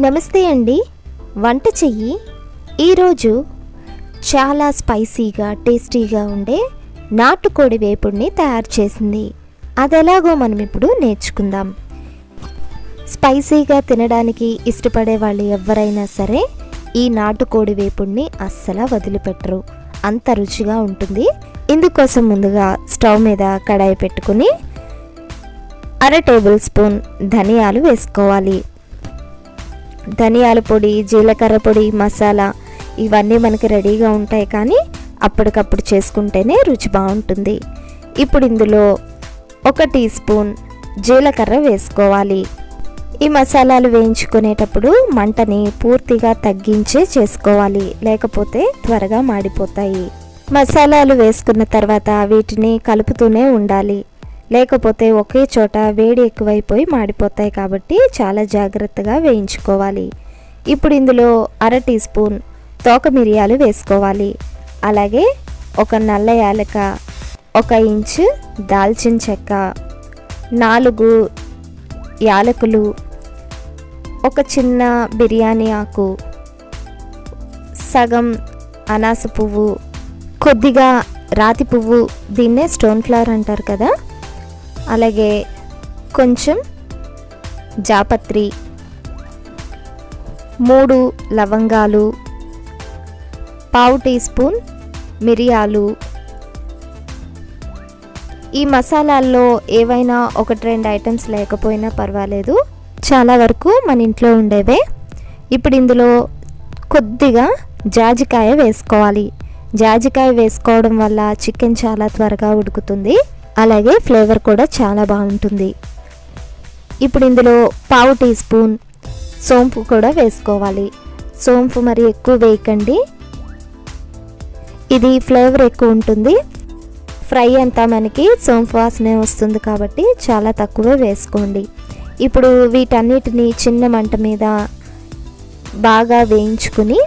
నమస్తే అండి. వంట చెయ్యి. ఈరోజు చాలా స్పైసీగా టేస్టీగా ఉండే నాటుకోడి వేపుడిని తయారు చేసింది. అది ఎలాగో మనం ఇప్పుడు నేర్చుకుందాం. స్పైసీగా తినడానికి ఇష్టపడే వాళ్ళు ఎవరైనా సరే ఈ నాటుకోడి వేపుడిని అస్సలు వదిలిపెట్టరు. అంత రుచిగా ఉంటుంది. ఇందుకోసం ముందుగా స్టవ్ మీద కడాయి పెట్టుకుని అర టేబుల్ స్పూన్ ధనియాలు వేసుకోవాలి. ధనియాల పొడి జీలకర్ర పొడి మసాలా ఇవన్నీ మనకి రెడీగా ఉంటాయి కానీ అప్పటికప్పుడు చేసుకుంటేనే రుచి బాగుంటుంది. ఇప్పుడు ఇందులో ఒక టీ స్పూన్ జీలకర్ర వేసుకోవాలి. ఈ మసాలాలు వేయించుకునేటప్పుడు మంటని పూర్తిగా తగ్గించే చేసుకోవాలి. లేకపోతే త్వరగా మాడిపోతాయి. మసాలాలు వేసుకున్న తర్వాత వీటిని కలుపుతూనే ఉండాలి. లేకపోతే ఒకే చోట వేడి ఎక్కువైపోయి మాడిపోతాయి కాబట్టి చాలా జాగ్రత్తగా వేయించుకోవాలి. ఇప్పుడు ఇందులో అర టీ స్పూన్ తోక మిరియాలు వేసుకోవాలి. అలాగే ఒక నల్ల యాలక ఒక ఇంచు దాల్చిన చెక్క నాలుగు యాలకులు ఒక చిన్న బిర్యానీ ఆకు సగం అనాస పువ్వు కొద్దిగా రాతి పువ్వు దీన్నే స్టోన్ ఫ్లవర్ అంటారు కదా? అలాగే కొంచెం జాపత్రి మూడు లవంగాలు పావు టీ స్పూన్ మిరియాలు. ఈ మసాలాల్లో ఏవైనా ఒకటి రెండు ఐటమ్స్ లేకపోయినా పర్వాలేదు. చాలా వరకు మన ఇంట్లో ఉండేవే. ఇప్పుడు ఇందులో కొద్దిగా జాజికాయ వేసుకోవాలి. జాజికాయ వేసుకోవడం వల్ల చికెన్ చాలా త్వరగా ఉడుకుతుంది. అలాగే ఫ్లేవర్ కూడా చాలా బాగుంటుంది. ఇప్పుడు ఇందులో పావు టీ స్పూన్ సోంపు కూడా వేసుకోవాలి. సోంపు మరి ఎక్కువ వేయకండి. ఇది ఫ్లేవర్ ఎక్కువ ఉంటుంది. ఫ్రై అంతా మనకి సోంపు వాసనే వస్తుంది కాబట్టి చాలా తక్కువే వేసుకోండి. ఇప్పుడు వీటన్నిటిని చిన్న మంట మీద బాగా వేయించుకుని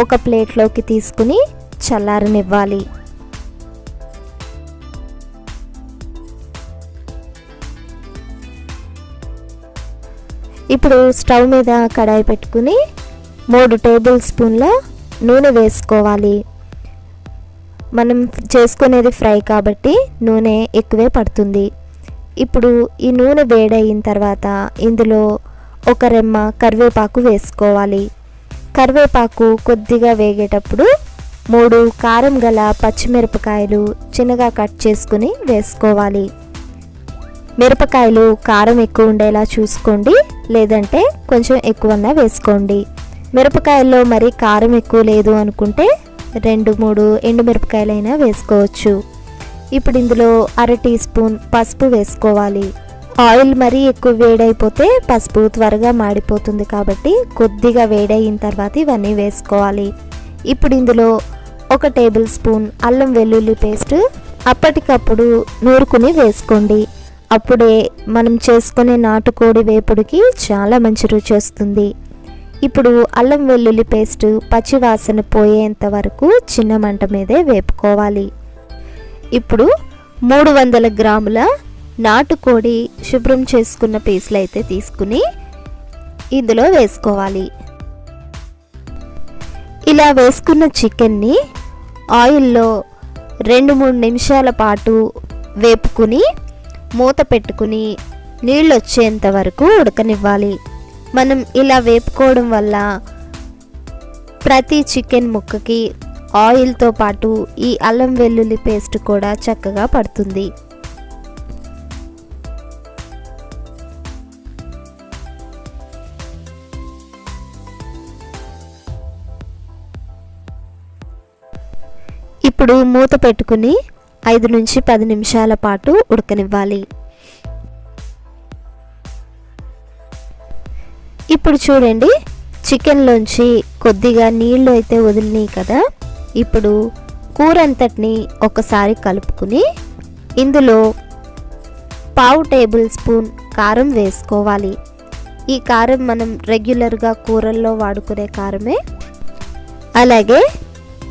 ఒక ప్లేట్లోకి తీసుకుని చల్లారనివ్వాలి. ఇప్పుడు స్టవ్ మీద కడాయి పెట్టుకుని మూడు టేబుల్ స్పూన్ల నూనె వేసుకోవాలి. మనం చేసుకునేది ఫ్రై కాబట్టి నూనె ఎక్కువే పడుతుంది. ఇప్పుడు ఈ నూనె వేడయిన తర్వాత ఇందులో ఒక రెమ్మ కరివేపాకు వేసుకోవాలి. కరివేపాకు కొద్దిగా వేగేటప్పుడు మూడు కారం గల పచ్చిమిరపకాయలు చిన్నగా కట్ చేసుకుని వేసుకోవాలి. మిరపకాయలు కారం ఎక్కువ ఉండేలా చూసుకోండి లేదంటే కొంచెం ఎక్కువన్నా వేసుకోండి. మిరపకాయల్లో మరి కారం ఎక్కువ లేదు అనుకుంటే రెండు మూడు ఎండు మిరపకాయలైనా వేసుకోవచ్చు. ఇప్పుడు ఇందులో అర టీ స్పూన్ పసుపు వేసుకోవాలి. ఆయిల్ మరీ ఎక్కువ వేడైపోతే పసుపు త్వరగా మాడిపోతుంది కాబట్టి కొద్దిగా వేడైన తర్వాత ఇవన్నీ వేసుకోవాలి. ఇప్పుడు ఇందులో ఒక టేబుల్ స్పూన్ అల్లం వెల్లుల్లి పేస్ట్ అప్పటికప్పుడు నూరుకుని వేసుకోండి. అప్పుడే మనం చేసుకునే నాటుకోడి వేపుడికి చాలా మంచి రుచి వస్తుంది. ఇప్పుడు అల్లం వెల్లుల్లి పేస్ట్ పచ్చివాసన పోయేంత వరకు చిన్న మంట మీదే వేపుకోవాలి. ఇప్పుడు మూడు వందల గ్రాముల నాటుకోడి శుభ్రం చేసుకున్న పీసులు అయితే తీసుకుని ఇందులో వేసుకోవాలి. ఇలా వేసుకున్న చికెన్ని ఆయిల్లో రెండు మూడు నిమిషాల పాటు వేపుకుని మూత పెట్టుకుని నీళ్ళు వచ్చేంత వరకు ఉడకనివ్వాలి. మనం ఇలా వేపుకోవడం వల్ల ప్రతి చికెన్ ముక్కకి ఆయిల్తో పాటు ఈ అల్లం వెల్లుల్లి పేస్ట్ కూడా చక్కగా పడుతుంది. ఇప్పుడు మూత పెట్టుకుని ఐదు నుంచి పది నిమిషాల పాటు ఉడకనివ్వాలి. ఇప్పుడు చూడండి చికెన్లోంచి కొద్దిగా నీళ్ళు అయితే వదిలినాయి కదా. ఇప్పుడు కూర అంతటిని ఒకసారి కలుపుకుని ఇందులో పావు టేబుల్ స్పూన్ కారం వేసుకోవాలి. ఈ కారం మనం రెగ్యులర్గా కూరల్లో వాడుకునే కారమే. అలాగే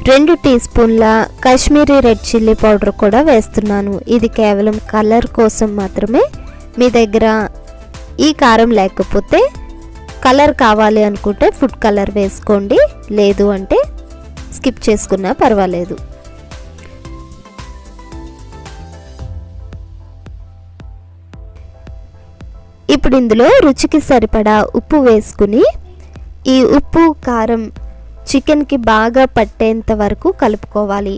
రెండు టీ స్పూన్ల కాశ్మీరీ రెడ్ చిల్లీ పౌడర్ కూడా వేస్తున్నాను. ఇది కేవలం కలర్ కోసం మాత్రమే. మీ దగ్గర ఈ కారం లేకపోతే కలర్ కావాలి అనుకుంటే ఫుడ్ కలర్ వేసుకోండి. లేదు అంటే స్కిప్ చేసుకున్నా పర్వాలేదు. ఇప్పుడు ఇందులో రుచికి సరిపడా ఉప్పు వేసుకుని ఈ ఉప్పు కారం చికెన్కి బాగా పట్టేంత వరకు కలుపుకోవాలి.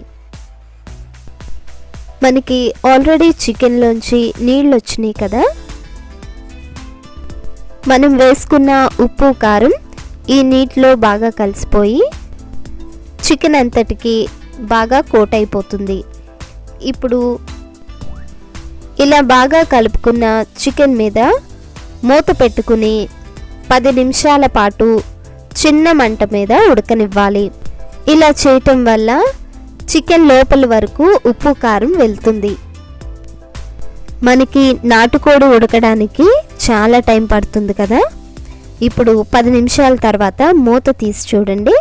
మనకి ఆల్రెడీ చికెన్లోంచి నీళ్ళు వచ్చినాయి కదా? మనం వేసుకున్న ఉప్పు కారం ఈ నీటిలో బాగా కలిసిపోయి చికెన్ అంతటికి బాగా కోట్ అయిపోతుంది ఇప్పుడు ఇలా బాగా కలుపుకున్న చికెన్ మీద మూత పెట్టుకుని పది నిమిషాల పాటు చిన్న మంట మీద ఉడకనివ్వాలి. ఇలా చేయటం వల్ల చికెన్ లోపల వరకు ఉప్పు కారం వెళ్తుంది. మనకి నాటుకోడి ఉడకడానికి చాలా టైం పడుతుంది కదా? ఇప్పుడు పది నిమిషాల తర్వాత మూత తీసి చూడండి.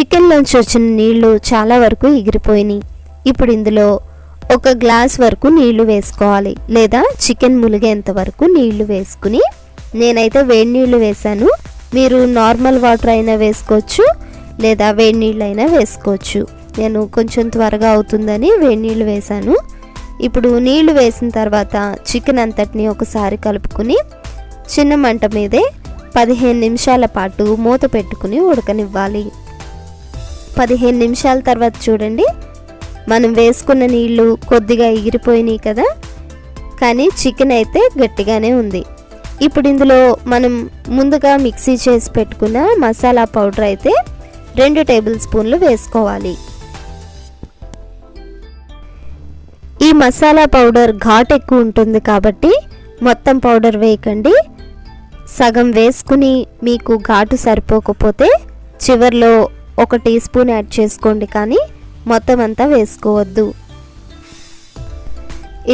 చికెన్లోంచి వచ్చిన నీళ్ళు చాలా వరకు ఎగిరిపోయినాయి. ఇప్పుడు ఇందులో ఒక గ్లాస్ వరకు నీళ్ళు వేసుకోవాలి. లేదా చికెన్ ములిగేంత వరకు నీళ్ళు వేసుకుని నేనైతే వేడి నీళ్ళు వేశాను. మీరు నార్మల్ వాటర్ అయినా వేసుకోవచ్చు లేదా వేడి నీళ్ళు అయినా వేసుకోవచ్చు. నేను కొంచెం త్వరగా అవుతుందని వేడి నీళ్ళు వేశాను. ఇప్పుడు నీళ్ళు వేసిన తర్వాత చికెన్ అంతటిని ఒకసారి కలుపుకుని చిన్న మంట మీదే పదిహేను నిమిషాల పాటు మూత పెట్టుకుని ఉడకనివ్వాలి. పదిహేను నిమిషాల తర్వాత చూడండి మనం వేసుకున్న నీళ్ళు కొద్దిగా ఎగిరిపోయినాయి కదా కానీ చికెన్ అయితే గట్టిగానే ఉంది. ఇప్పుడు ఇందులో మనం ముందుగా మిక్సీ చేసి పెట్టుకున్న మసాలా పౌడర్ అయితే రెండు టేబుల్ స్పూన్లు వేసుకోవాలి. ఈ మసాలా పౌడర్ ఘాట్ ఎక్కువ ఉంటుంది కాబట్టి మొత్తం పౌడర్ వేయకండి. సగం వేసుకుని మీకు ఘాటు సరిపోకపోతే చివర్లో ఒక టీ స్పూన్ యాడ్ చేసుకోండి కానీ మొత్తం అంతా వేసుకోవద్దు.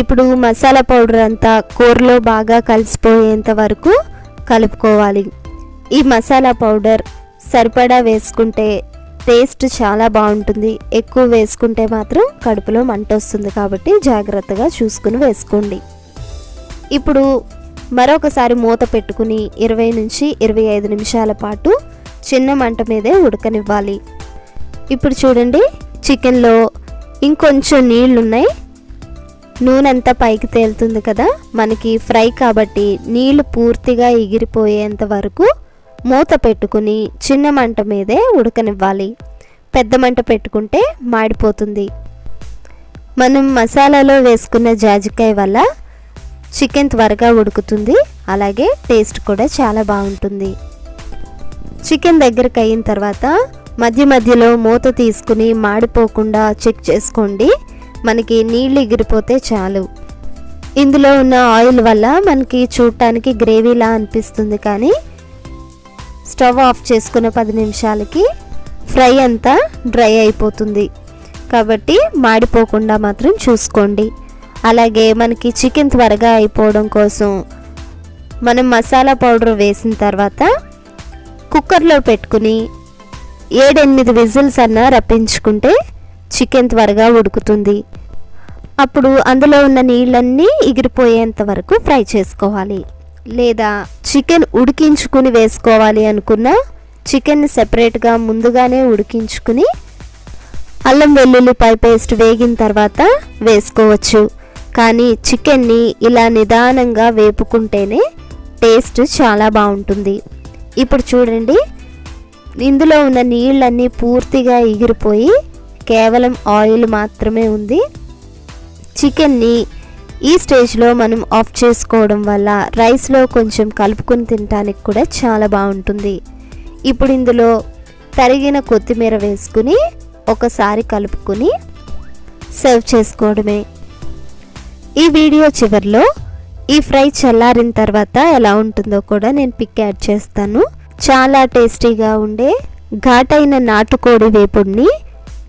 ఇప్పుడు మసాలా పౌడర్ అంతా కూరలో బాగా కలిసిపోయేంత వరకు కలుపుకోవాలి. ఈ మసాలా పౌడర్ సరిపడా వేసుకుంటే టేస్ట్ చాలా బాగుంటుంది. ఎక్కువ వేసుకుంటే మాత్రం కడుపులో మంట వస్తుంది కాబట్టి జాగ్రత్తగా చూసుకుని వేసుకోండి. ఇప్పుడు మరొకసారి మూత పెట్టుకుని ఇరవై నుంచి ఇరవై ఐదు నిమిషాల పాటు చిన్న మంట మీదే ఉడకనివ్వాలి. ఇప్పుడు చూడండి చికెన్లో ఇంకొంచెం నీళ్ళు ఉన్నాయి నూనె అంతా పైకి తేలుతుంది కదా? మనకి ఫ్రై కాబట్టి నీళ్ళు పూర్తిగా ఎగిరిపోయేంత వరకు మూత పెట్టుకుని చిన్న మంట మీదే ఉడకనివ్వాలి. పెద్ద మంట పెట్టుకుంటే మాడిపోతుంది. మనం మసాలాలో వేసుకున్న జాజికాయ వల్ల చికెన్ త్వరగా ఉడుకుతుంది. అలాగే టేస్ట్ కూడా చాలా బాగుంటుంది. చికెన్ దగ్గరకు అయిన తర్వాత మధ్య మధ్యలో మూత తీసుకుని మాడిపోకుండా చెక్ చేసుకోండి. మనకి నీళ్ళు ఎగిరిపోతే చాలు. ఇందులో ఉన్న ఆయిల్ వల్ల మనకి చూడటానికి గ్రేవీలా అనిపిస్తుంది కానీ స్టవ్ ఆఫ్ చేసుకున్న పది నిమిషాలకి ఫ్రై అంతా డ్రై అయిపోతుంది. కాబట్టి మాడిపోకుండా మాత్రం చూసుకోండి. అలాగే మనకి చికెన్ త్వరగా అయిపోవడం కోసం మనం మసాలా పౌడర్ వేసిన తర్వాత కుక్కర్లో పెట్టుకుని ఏడెనిమిది విజిల్స్ అన్నా రప్పించుకుంటే చికెన్ త్వరగా ఉడుకుతుంది. అప్పుడు అందులో ఉన్న నీళ్ళన్నీ ఎగిరిపోయేంత వరకు ఫ్రై చేసుకోవాలి. లేదా చికెన్ ఉడికించుకుని వేసుకోవాలి అనుకున్న చికెన్ సెపరేట్గా ముందుగానే ఉడికించుకుని అల్లం వెల్లుల్లిపాయ పేస్ట్ వేగిన తర్వాత వేసుకోవచ్చు. కానీ చికెన్ని ఇలా నిదానంగా వేపుకుంటేనే టేస్ట్ చాలా బాగుంటుంది. ఇప్పుడు చూడండి. ఇందులో ఉన్న నీళ్ళన్నీ పూర్తిగా ఎగిరిపోయి కేవలం ఆయిల్ మాత్రమే ఉంది. చికెన్ని ఈ స్టేజ్లో మనం ఆఫ్ చేసుకోవడం వల్ల రైస్లో కొంచెం కలుపుకొని తినడానికి కూడా చాలా బాగుంటుంది. ఇప్పుడు ఇందులో తరిగిన కొత్తిమీర వేసుకుని ఒకసారి కలుపుకొని సర్వ్ చేసుకోవడమే. ఈ వీడియో చివరిలో ఈ ఫ్రై చల్లారిన తర్వాత ఎలా ఉంటుందో కూడా నేను పిక్ యాడ్ చేస్తాను. చాలా టేస్టీగా ఉండే ఘాటైన నాటుకోడి వేపుడిని